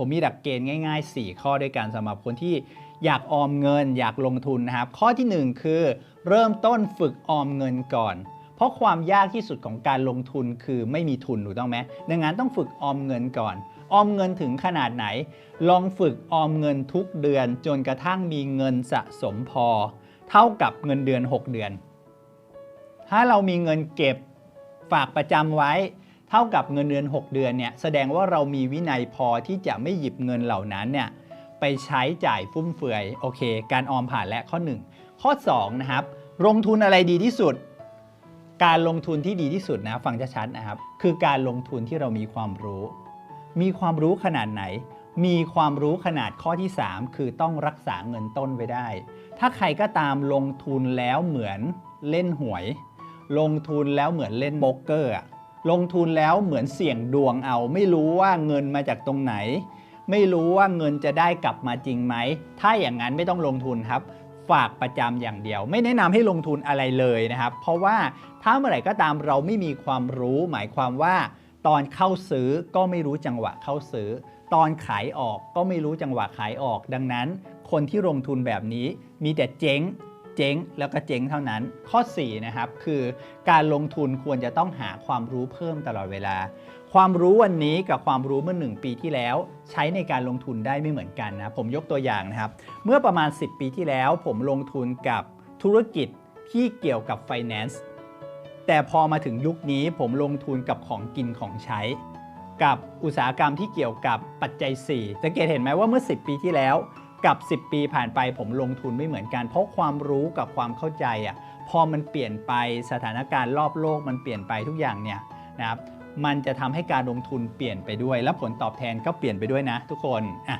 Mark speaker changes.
Speaker 1: ผมมีหลักเกณฑ์ง่าย ๆ 4 ข้อด้วยกันสำหรับคนที่อยากออมเงินอยากลงทุนนะครับ ข้อทีหนึ่1 คือ เริ่มต้นฝึกออมเงินก่อน เพราะความยากที่สุดของการลงทุนคือไม่มีทุนถูกต้องไหมดังนั้นต้องฝึกออมเงินก่อน ออมเงินถึงขนาดไหน ลองฝึกออมเงินทุกเดือน จนกระทั่งมีเงินสะสมพอ เท่ากับเงินเดือน 6 เดือน ถ้าเรามีเงินเก็บฝากประจำไว้ เท่ากับเงินเดือน 6 เดือนเนี่ยแสดงว่าเรามีวินัยพอที่จะไม่หยิบเงินเหล่านั้นเนี่ยไปใช้จ่ายฟุ่มเฟือยโอเค การออมผ่านและข้อ 1 ข้อ2นะครับลงทุนอะไรดีที่สุด การลงทุนที่ดีที่สุดนะฟังชัดๆนะครับ คือการลงทุนที่เรามีความรู้ มีความรู้ขนาดไหน มีความรู้ขนาดข้อที่ 3 คือต้องรักษาเงินต้นไว้ได้ ถ้าใครก็ตามลงทุนแล้วเหมือนเล่นหวย ลงทุนแล้วเหมือนเล่นโบรกเกอร์ ลงทุนแล้วเหมือนเสี่ยงดวงเอา ไม่รู้ว่าเงินมาจากตรงไหน ไม่รู้ว่าเงินจะได้กลับมาจริงไหม ถ้าอย่างนั้นไม่ต้องลงทุนครับ ฝากประจำอย่างเดียว ไม่แนะนำให้ลงทุนอะไรเลยนะครับ เพราะว่าถ้าเมื่อไหร่ก็ตามเราไม่มีความรู้ หมายความว่า ตอนเข้าซื้อก็ไม่รู้จังหวะเข้าซื้อ ตอนขายออกก็ไม่รู้จังหวะขายออก ดังนั้น คนที่ลงทุนแบบนี้มีแต่เจ๊ง เจ๊งแล้วก็เจ๊งเท่านั้น ข้อ4นะครับคือการลงทุนควรจะต้องหาความรู้เพิ่มตลอดเวลา ความรู้วันนี้กับความรู้เมื่อ 1 ปีที่แล้ว ใช้ในการลงทุนได้ไม่เหมือนกันนะผมยกตัวอย่างนะครับ เมื่อประมาณ 10 ปีที่แล้ว ผมลงทุนกับธุรกิจที่เกี่ยวกับ finance แต่พอมาถึงยุคนี้ผมลงทุนกับของกินของใช้ กับอุตสาหกรรมที่เกี่ยวกับปัจจัย 4 สังเกตเห็นไหมว่าเมื่อ 10 ปีที่แล้ว กับ 10 ปีผ่านไปผมลงทุนไม่เหมือนกัน เพราะความรู้กับความเข้าใจอะพอมันเปลี่ยนไปสถานการณ์รอบโลกมันเปลี่ยนไปทุกอย่างเนี่ยนะครับมันจะทำให้การลงทุนเปลี่ยนไปด้วย และผลตอบแทนก็เปลี่ยนไปด้วยนะทุกคนอะ